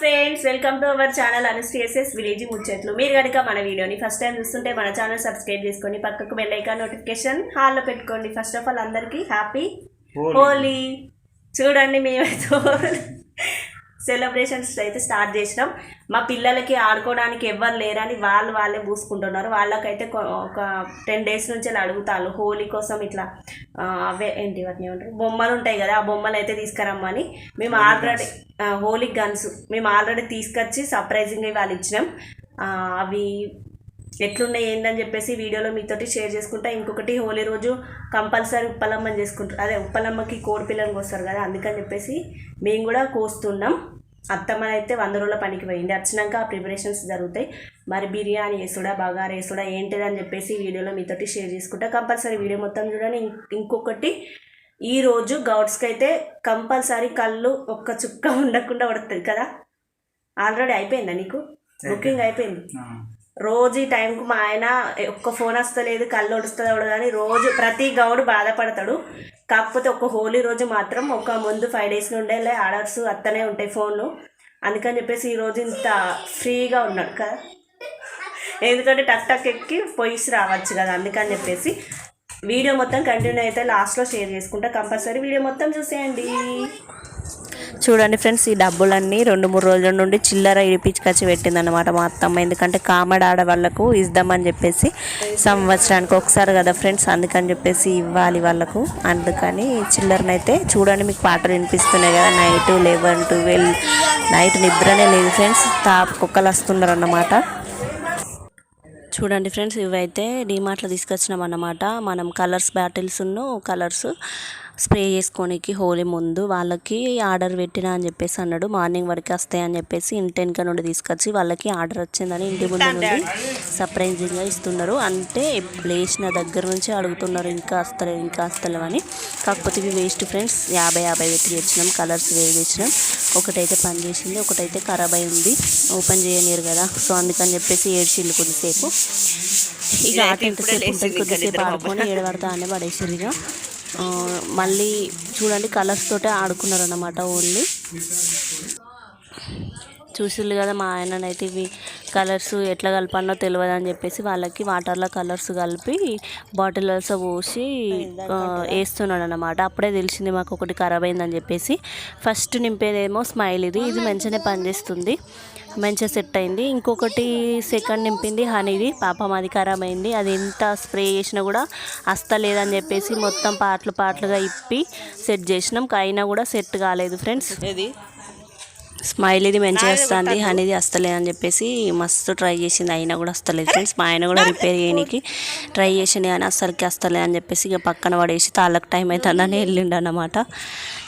Friends welcome to our channel అనుస్టిఎస్ఎస్ village ముచ్చట్లు. మీరు కనుక మన వీడియోని ఫస్ట్ టైం చూస్తుంటే మన ఛానల్ సబ్స్క్రైబ్ చేసుకొని పక్కకు బెల్ ఐకాన్ నోటిఫికేషన్ హాల్లో పెట్టుకోండి. ఫస్ట్ ఆఫ్ ఆల్ అందరికీ హ్యాపీ హోలీ చూడండి మేమైతే సెలబ్రేషన్స్ అయితే స్టార్ట్ చేసినాం. మా పిల్లలకి ఆడుకోవడానికి ఎవ్వరు లేరని వాళ్ళు వాళ్ళే పూసుకుంటున్నారు వాళ్ళకైతే ఒక టెన్ డేస్ నుంచి అలా అడుగుతారు హోలీ కోసం ఇట్లా అవే ఏంటి వాటిని ఏమంటారు? బొమ్మలు ఉంటాయి కదా ఆ బొమ్మలు అయితే తీసుకురమ్మని మేము ఆల్రెడీ హోలీ గన్స్ మేము ఆల్రెడీ తీసుకొచ్చి సర్ప్రైజింగ్ వాళ్ళు ఇచ్చినాం. అవి ఎట్లున్నాయి ఏందని చెప్పేసి వీడియోలో మీతోటి షేర్ చేసుకుంటా. ఇంకొకటి హోలీ రోజు కంపల్సరీ ఉప్పలమ్మని చేసుకుంటారు అదే ఉప్పలమ్మకి కోడి పిల్లలు కోస్తారు కదా అందుకని చెప్పేసి మేము కూడా కోస్తున్నాం. అత్తమ్మని అయితే వంద రోజుల పనికి పోయింది. వచ్చినాక ఆ ప్రిపరేషన్స్ జరుగుతాయి. మరి బిర్యానీ వేసుడా బగారా వేసుడా ఏంటిదని చెప్పేసి వీడియోలో మీతోటి షేర్ చేసుకుంటా. కంపల్సరీ వీడియో మొత్తం చూడండి. ఇంకొకటి ఈ రోజు గౌడ్స్కి అయితే కంపల్సరీ కళ్ళు ఒక్క చుక్క ఉండకుండా పడుతుంది కదా. ఆల్రెడీ అయిపోయిందా నీకు? బుకింగ్ అయిపోయింది. రోజు ఈ టైంకు మా ఆయన ఒక్క ఫోన్ వస్తలేదు కళ్ళు ఒడుస్తుంది కానీ రోజు ప్రతి గౌడు బాధపడతాడు. కాకపోతే ఒక హోలీ రోజు మాత్రం ఒక ముందు ఫైవ్ డేస్ నుండే ఆర్డర్స్ అత్తనే ఉంటాయి ఫోన్లు అందుకని చెప్పేసి ఈరోజు ఇంత ఫ్రీగా ఉన్నాడు కదా. ఎందుకంటే టక్ టక్ ఎక్కి పొయ్యిసి రావచ్చు కదా అందుకని చెప్పేసి వీడియో మొత్తం కంటిన్యూ అయితే లాస్ట్లో షేర్ చేసుకుంటా. కంపల్సరీ వీడియో మొత్తం చూసేయండి. చూడండి ఫ్రెండ్స్ ఈ డబ్బులన్నీ రెండు మూడు రోజుల నుండి చిల్లర ఇడిపించుకొచ్చి పెట్టిందనమాట మా అత్తమ్మ. ఎందుకంటే కామడ ఆడవాళ్ళకు ఇద్దామని చెప్పేసి సంవత్సరానికి ఒకసారి కదా ఫ్రెండ్స్ అందుకని చెప్పేసి ఇవ్వాలి వాళ్ళకు. అందుకని చిల్లరనైతే చూడండి మీకు పాటలు వినిపిస్తున్నాయి కదా నైట్ లెవెన్ ట్వెల్వ్ నైట్ నిద్రనే లేదు ఫ్రెండ్స్ తాపు కుక్కలు వస్తున్నారు అన్నమాట చూడండి ఫ్రెండ్స్ ఇవైతే డీమార్ట్లో తీసుకొచ్చినాం అన్నమాట మనం కలర్స్ బాటిల్స్ కలర్స్. స్ప్రే చేసుకోనికి హోలీ ముందు వాళ్ళకి ఆర్డర్ పెట్టినా అని చెప్పేసి అన్నాడు. మార్నింగ్ వరకు వస్తాయి అని చెప్పేసి ఇంటెన్క నుండి తీసుకొచ్చి వాళ్ళకి ఆర్డర్ వచ్చిందని ఇంటి ముందు నుండి సర్ప్రైజింగ్గా ఇస్తున్నారు. అంటే లేచిన దగ్గర నుంచి అడుగుతున్నారు ఇంకా వస్తలేవు ఇంకా వస్తలేవు అని. కాకపోతే ఇవి వేస్ట్ ఫ్రెండ్స్ యాభై యాభై పెట్టి తెచ్చినాం. కలర్స్ వేవి తెచ్చినాం. ఒకటైతే పని చేసింది ఒకటైతే ఖరాబ్ అయి ఉంది. ఓపెన్ చేయనియరు కదా. సో అందుకని చెప్పేసి ఏడ్చిండు కొద్దిసేపు. ఇక ఆట ఎంతసేపు ఉంటుంది. కొద్దిసేపు ఆడుకొని ఏడబడతా అనే పడేసారు ఇక. మళ్ళీ చూడండి కలర్స్ తోటే ఆడుకున్నారు అన్నమాట ఓన్లీ. చూసిర్రు కదా మా ఆయననైతే ఇవి కలర్స్ ఎట్లా కలపాలో తెలియదు అని చెప్పేసి వాళ్ళకి వాటర్లో కలర్స్ కలిపి బాటిల్స్ పోసి వేస్తున్నాడు అనమాట అప్పుడే తెలిసింది మాకు ఒకటి ఖరాబ్ అయిందని చెప్పేసి. ఫస్ట్ నింపేదేమో స్మైల్ ఇది. ఇది మంచిగానే పనిచేస్తుంది. మంచిగా సెట్ అయింది. ఇంకొకటి సెకండ్ నింపింది హనీది పాపం అది ఖరాబ్ అయింది. అది ఎంత స్ప్రే చేసినా కూడా అస్తలేదని చెప్పేసి మొత్తం పాటలు పాటలుగా ఇప్పి సెట్ చేసినాం. అయినా కూడా సెట్ కాలేదు ఫ్రెండ్స్. ఇది స్మైల్ ఇది మంచిగా వస్తుంది హనీది వస్తలేదు అని చెప్పేసి మస్తు ట్రై చేసింది. అయినా కూడా వస్తలేదు ఫ్రెండ్స్ మా ఆయన కూడా రిపేర్ చేయడానికి ట్రై చేసింది కానీ అస్సలకి వస్తలేదు అని చెప్పేసి ఇక పక్కన పడేసి తాళ్ళకి టైం అవుతుందని వెళ్ళిండు అనమాట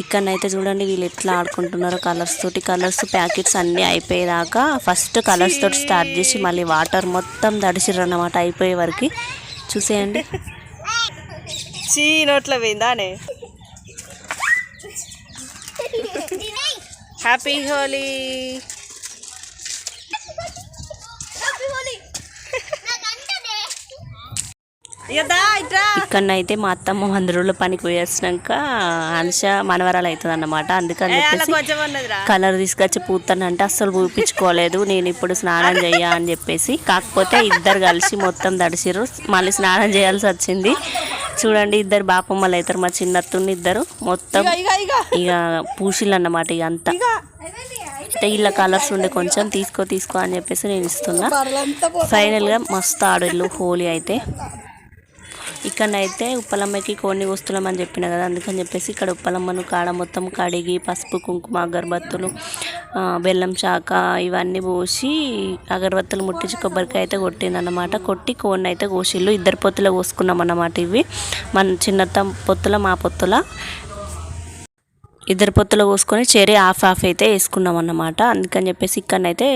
ఇక్కడనైతే చూడండి వీళ్ళు ఎట్లా ఆడుకుంటున్నారో కలర్స్ తోటి. కలర్స్ ప్యాకెట్స్ అన్నీ అయిపోయేదాకా ఫస్ట్ కలర్స్ తోటి స్టార్ట్ చేసి మళ్ళీ వాటర్ మొత్తం తడిసిర్రు అన్నమాట అయిపోయే వరకు. చూసేయండి. చీ నోట్లో పోయిందానే హ్యాపీ హోలీ ఇక్కడనైతే మా అత్తమ్మ వంద రోజుల పనికి పోయేసినాక అనుష మనవరాలు అవుతుంది అన్నమాట. అందుకని చెప్పేసి కొంచెం ఉన్నదిరా కలర్ తీసుకొచ్చి పూతానంటే అస్సలు పూపించుకోలేదు నేను ఇప్పుడు స్నానం చెయ్య అని చెప్పేసి. కాకపోతే ఇద్దరు కలిసి మొత్తం తడిసిర్రు. మళ్ళీ స్నానం చేయాల్సి వచ్చింది. చూడండి ఇద్దరు బాపమ్మలు అవుతారు మా చిన్నత్తుని ఇద్దరు. మొత్తం ఇక పూసిళ్ళు అన్నమాట ఇక అంతా. అయితే ఇలా కలర్స్ ఉండే కొంచెం తీసుకో తీసుకో అని చెప్పేసి నేను ఇస్తున్నా. ఫైనల్గా మస్తు ఆడేళ్ళు హోలీ అయితే. ఇక్కడనైతే ఉప్పలమ్మకి కోడిని వస్తున్నాం అని చెప్పిన కదా అందుకని చెప్పేసి ఇక్కడ ఉప్పలమ్మను కాడ మొత్తం కడిగి పసుపు కుంకుమ అగరబత్తులు బెల్లం శాఖ ఇవన్నీ పోసి అగరబత్తులు ముట్టించి కొబ్బరికాయ అయితే కొట్టిందన్నమాట. కొట్టి కోడిని అయితే కోసిళ్ళు. ఇద్దరు పొత్తుల కోసుకున్నాం అన్నమాట ఇవి. మన చిన్నత పొత్తుల మా పొత్తుల. ఇద్దరు పొత్తులు పోసుకొని చెరీ హాఫ్ హాఫ్ అయితే వేసుకున్నాం అన్నమాట. అందుకని చెప్పేసి ఇక్కడనైతే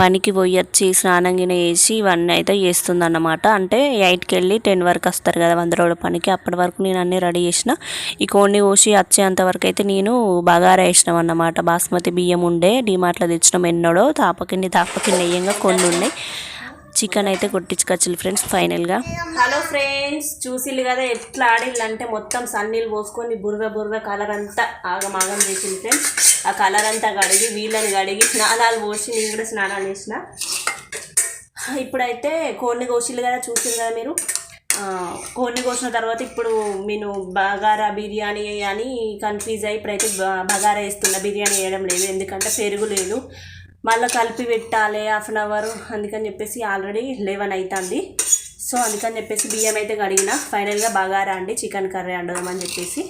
పనికి పోయొచ్చి స్నానం గిన వేసి ఇవన్నీ అయితే వేస్తుంది అన్నమాట. అంటే ఎయిట్కి వెళ్ళి టెన్ వరకు వస్తారు కదా వంద రోజుల పనికి. అప్పటి వరకు నేను అన్నీ రెడీ చేసిన. ఈ కోడిని కోసి వచ్చేంత వరకు అయితే నేను బగారా వేసినాం అన్నమాట. బాస్మతి బియ్యం ఉండే డిమార్ట్లో తెచ్చినాం ఎన్నడో. తాపకిండి తాపకిండి వేయంగా కొన్ని ఉన్నాయి. చికెన్ అయితే కొట్టించుకొచ్చారు ఫ్రెండ్స్ ఫైనల్గా. హలో ఫ్రెండ్స్ చూసిల్లు కదా ఎట్లా ఆడిల్లంటే మొత్తం సన్నీళ్ళు పోసుకొని బుర్ర బుర్ర కలర్ అంతా ఆగమాగం చేసింది ఫ్రెండ్స్. ఆ కలర్ అంతా కడిగి వీళ్ళని కడిగి స్నానాలు పోసి నేను కూడా స్నానాలు చేసిన. ఇప్పుడైతే కోడిని కోసిల్లు కదా చూసింది కదా మీరు? కోడిని కోసిన తర్వాత ఇప్పుడు నేను బగారా బిర్యానీ అని కన్ఫ్యూజ్ అయ్యి ఇప్పుడైతే బ- బగారా వేస్తున్నా బిర్యానీ వేయడం లేదు. ఎందుకంటే పెరుగు లేదు. మళ్ళీ కలిపి పెట్టాలి హాఫ్ అన్ అవర్ అందుకని చెప్పేసి ఆల్రెడీ లెవెన్ అవుతుంది సో అందుకని చెప్పేసి బియ్యం అయితే కడిగిన. ఫైనల్గా బగారా అండి చికెన్ కర్రీ వండదామని చెప్పేసి.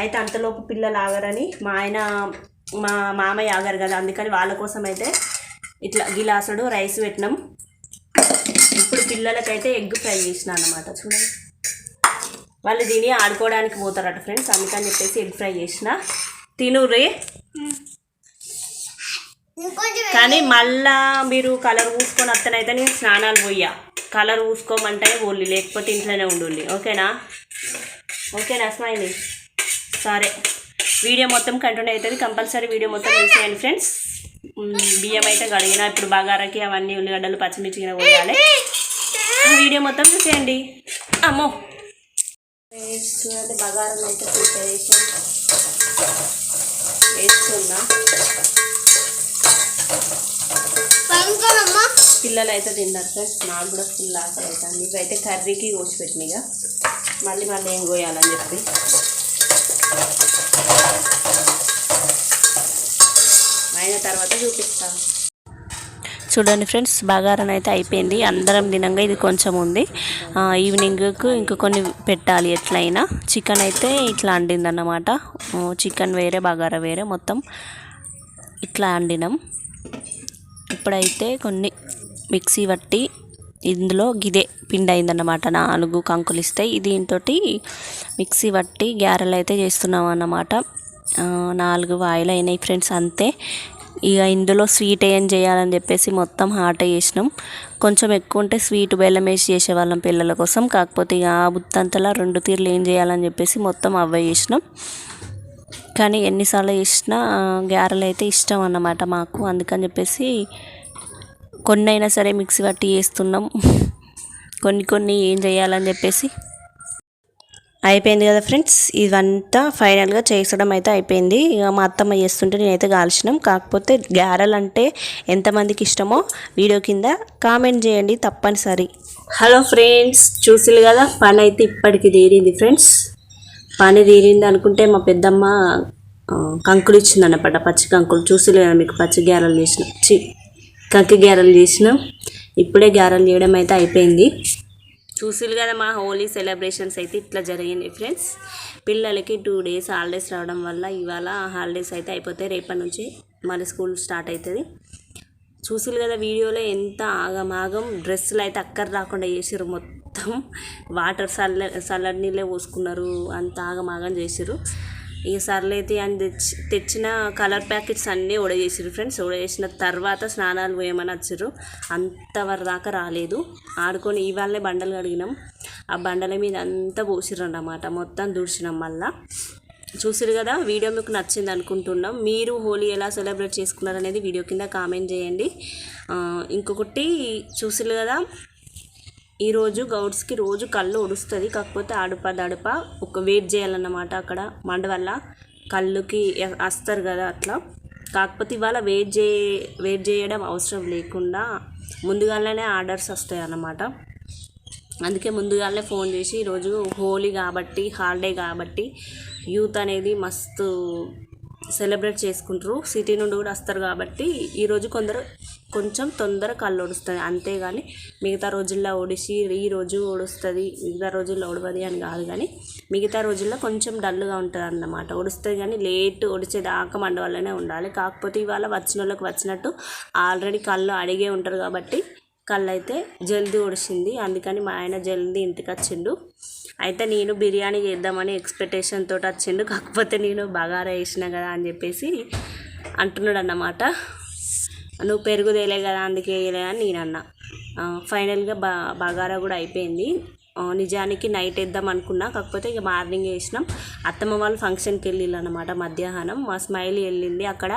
అయితే అంతలోపు పిల్లలు ఆగరని మా ఆయన మా మామయ్య ఆగారు కదా అందుకని వాళ్ళ కోసం అయితే ఇట్లా గిలాసుడు రైస్ పెట్టినాం. ఇప్పుడు పిల్లలకైతే ఎగ్ ఫ్రై చేసిన అనమాట చూడండి. వాళ్ళు తిని ఆడుకోవడానికి పోతారట ఫ్రెండ్స్ అందుకని చెప్పేసి ఎగ్ ఫ్రై చేసిన. తినురే కానీ మళ్ళా మీరు కలర్ పూసుకొని వస్తేనైతే నేను స్నానాలు పోయా కలర్ పూసుకోమంటే పోలి లేకపోతే ఇంట్లోనే ఉండుండి. ఓకేనా? ఓకేనా స్మైలీ సరే. వీడియో మొత్తం కంటిన్యూ అవుతుంది. కంపల్సరీ వీడియో మొత్తం చూసేయండి ఫ్రెండ్స్ బియ్యం అయితే కడిగిన ఇప్పుడు బగారాకి అవన్నీ ఉల్లిగడ్డలు పచ్చిమిర్చి గిన్నె పోయాలి. వీడియో మొత్తం చూసేయండి అమ్మో! చూడండి బగారం అయితే ప్రిపరేషన్ వేస్తున్నా పిల్లలు అయితే తిన్నారు ఫ్రెండ్స్. నాకు కూడా ఫుల్ ఆకలి అవుతుంది ఇవైతే కర్రీకి కోసి పెట్టినగా మళ్ళీ మళ్ళీ ఏం కోయాలని చెప్పి. అయిన తర్వాత చూపిస్తాను చూడండి ఫ్రెండ్స్ బగారన్ అయితే అయిపోయింది. అందరం తినంగా ఇది కొంచెం ఉంది. ఈవినింగ్కు ఇంకా కొన్ని పెట్టాలి ఎట్లయినా. చికెన్ అయితే ఇట్లా అండింది అన్నమాట చికెన్ వేరే బగారా వేరే మొత్తం ఇట్లా అండినాం. ఇప్పుడైతే కొన్ని మిక్సీ పట్టి ఇందులో గిదే పిండి అయిందన్నమాట నాలుగు కంకులు ఇస్తాయి దీంతో మిక్సీ పట్టి గ్యారెలు అయితే చేస్తున్నాం అన్నమాట నాలుగు వాయిలు అయినాయి ఫ్రెండ్స్ అంతే. ఇక ఇందులో స్వీట్ ఏం చేయాలని చెప్పేసి మొత్తం హాట్ చేసినాం. కొంచెం ఎక్కువ ఉంటే స్వీట్ బెల్లం వేసి చేసేవాళ్ళం పిల్లల కోసం. కాకపోతే ఇక ఆ బుత్తంతలా రెండు తీర్లు ఏం చేయాలని చెప్పేసి మొత్తం అవ్వ చేసినాం. కానీ ఎన్నిసార్లు చేసినా గ్యారెలు అయితే ఇష్టం అన్నమాట మాకు. అందుకని చెప్పేసి కొన్ని అయినా సరే మిక్సీ పట్టి చేస్తున్నాం. కొన్ని కొన్ని ఏం చేయాలని చెప్పేసి. అయిపోయింది కదా ఫ్రెండ్స్? ఇదంతా ఫైనల్గా చేసడం అయితే అయిపోయింది. ఇక మా అత్తమ్మ చేస్తుంటే నేనైతే కాల్చినాం. కాకపోతే గారెలు అంటే ఎంతమందికి ఇష్టమో వీడియో కింద కామెంట్ చేయండి తప్పనిసరి. హలో ఫ్రెండ్స్ చూసిలు కదా? పని అయితే ఇప్పటికి తీరింది ఫ్రెండ్స్. పని తీరింది అనుకుంటే మా పెద్దమ్మ కంకులు ఇచ్చింది అన్నమాట పచ్చి కంకులు. చూసిలే కదా మీకు? పచ్చి గ్యారెలు చేసిన కక్కి కంకి గ్యారెలు చేసినాం. ఇప్పుడే గ్యారెలు చేయడం అయితే అయిపోయింది. చూసారు కదా మా హోలీ సెలబ్రేషన్స్ అయితే ఇట్లా జరిగింది ఫ్రెండ్స్. పిల్లలకి టూ డేస్ హాలిడేస్ రావడం వల్ల ఇవాళ హాలిడేస్ అయితే అయిపోతాయి. రేపటి నుంచి మళ్ళీ స్కూల్ స్టార్ట్ అవుతుంది. చూసిరు కదా వీడియోలో ఎంత ఆగమాగం డ్రెస్సులు అయితే అక్కర్ రాకుండా చేసిర్రు మొత్తం. వాటర్ సల్ల చల్లటి నీళ్ళే పోసుకున్నారు. అంత ఆగమాగం చేసిర్రు. ఇక సర్లైతే అని తెచ్చి తెచ్చిన కలర్ ప్యాకెట్స్ అన్నీ ఉడచేసిర్రు ఫ్రెండ్స్. ఉడచేసిన తర్వాత స్నానాలు పోయమని వచ్చారు అంతవరకు దాకా రాలేదు. ఆడుకొని ఇవాళనే బండలు కడిగినాం. ఆ బండల మీద అంతా పోసిర్రు అన్నమాట మొత్తం దుడిచినాం మళ్ళా. చూసిరు కదా వీడియో మీకు నచ్చింది అనుకుంటున్నాం. మీరు హోలీ ఎలా సెలబ్రేట్ చేసుకున్నారు అనేది వీడియో కింద కామెంట్ చేయండి. ఇంకొకటి చూసారు కదా ఈరోజు గౌడ్స్కి రోజు కళ్ళు ఒడుస్తుంది. కాకపోతే అడుప దడుప ఒక వెయిట్ చేయాలన్నమాట అక్కడ మండ వల్ల. కళ్ళుకి వస్తారు కదా అట్లా. కాకపోతే ఇవాళ వెయిట్ చే వెయిట్ చేయడం అవసరం లేకుండా ముందుగానే ఆర్డర్స్ వస్తాయి అన్నమాట అందుకే ముందుగానే ఫోన్ చేసి ఈరోజు హోలీ కాబట్టి హాలిడే కాబట్టి యూత్ అనేది మస్తు సెలబ్రేట్ చేసుకుంటారు. సిటీ నుండి కూడా వస్తారు కాబట్టి ఈరోజు కొందరు కొంచెం తొందర కళ్ళు ఓడుస్తుంది అంతేగాని మిగతా రోజుల్లో ఓడిసి ఈ రోజు ఒడుస్తుంది మిగతా రోజుల్లో ఓడవది అని కాదు కానీ మిగతా రోజుల్లో కొంచెం డల్గా ఉంటుంది అన్నమాట ఒడుస్తుంది కానీ లేట్ ఒడిచేదాకా మండ ఉండాలి. కాకపోతే ఇవాళ వచ్చిన వాళ్ళకి వచ్చినట్టు ఆల్రెడీ కళ్ళు అడిగే ఉంటారు కాబట్టి కళ్ళు అయితే జల్దీ ఒడిసింది. అందుకని మా ఆయన జల్దీ ఇంటికి వచ్చిండు. అయితే నేను బిర్యానీ చేద్దామని ఎక్స్పెక్టేషన్ తోటి వచ్చిండు. కాకపోతే నేను బగారా వేసిన కదా అని చెప్పేసి అంటున్నాడు అన్నమాట నువ్వు పెరుగు తేలే కదా అందుకే వేయలే అని నేను అన్నా. ఫైనల్గా బ బగారా కూడా అయిపోయింది. నిజానికి నైట్ వేద్దాం అనుకున్నా. కాకపోతే ఇక మార్నింగ్ వేసినాం. అత్తమ్మ వాళ్ళు ఫంక్షన్కి వెళ్ళిళ్ళు అనమాట మధ్యాహ్నం. మా స్మైల్ వెళ్ళింది. అక్కడ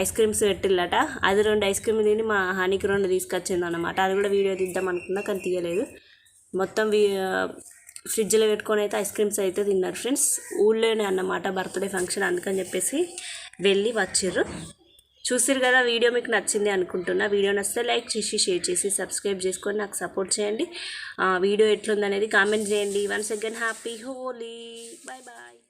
ఐస్ క్రీమ్స్ పెట్టిల్లట అది రెండు ఐస్ క్రీమ్ తిని మా హానికి రెండు తీసుకొచ్చింది అనమాట అది కూడా వీడియో తీద్దాం అనుకున్నా కానీ తీయలేదు. మొత్తం ఫ్రిడ్జ్లో పెట్టుకొని అయితే ఐస్ క్రీమ్స్ అయితే తిన్నారు ఫ్రెండ్స్ ఊళ్ళోనే అన్నమాట బర్త్డే ఫంక్షన్ అందుకని చెప్పేసి వెళ్ళి వచ్చారు చూసిరు కదా వీడియో మీకు నచ్చింది అనుకుంటున్నా. వీడియో నచ్చితే లైక్ చేసి షేర్ చేసి సబ్స్క్రైబ్ చేసుకొని నాకు సపోర్ట్ చేయండి. వీడియో ఎట్లుందనేది కామెంట్ చేయండి. Once again happy Holi. Bye bye